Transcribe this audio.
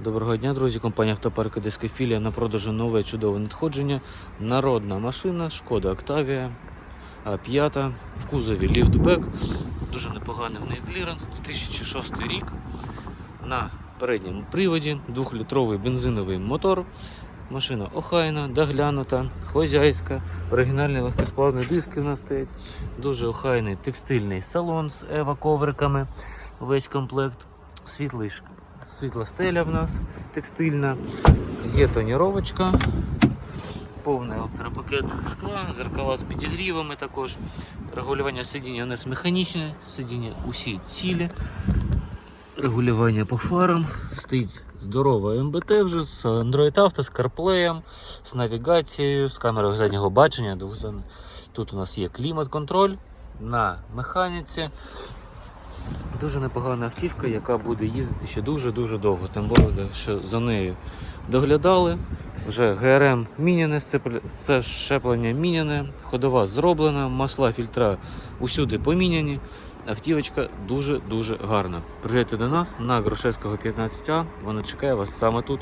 Доброго дня, друзі. Компанія Автопарк Одеська філія на продажу нове чудове надходження. Народна машина, шкода Октавія, а, п'ята, в кузові ліфтбек. Дуже непоганий в неї кліренс, 2006 рік. На передньому приводі, 2-літровий бензиновий мотор. Машина охайна, доглянута, хозяйська, оригінальні легкосплавні диски в нас стоять. Дуже охайний текстильний салон з ева-ковриками. Весь комплект. Світлий світла стеля в нас текстильна. Є тоніровочка. Повний електропакет скла, зеркала з підігрівами також. Регулювання сидіння у нас механічне, сидіння усі цілі. Регулювання по фарам. Стоїть здорова МБТ вже з Android Auto, з CarPlay, з навігацією, з камерою заднього бачення. Тут у нас є клімат-контроль на механіці. Дуже непогана автівка, яка буде їздити ще дуже-дуже довго. Тим більше, що за нею доглядали. Вже ГРМ міняне, все щеплення міняне, ходова зроблена, масла фільтра усюди поміняні. Автівочка дуже-дуже гарна. Приїжджайте до нас на Грушевського 15А, вона чекає вас саме тут.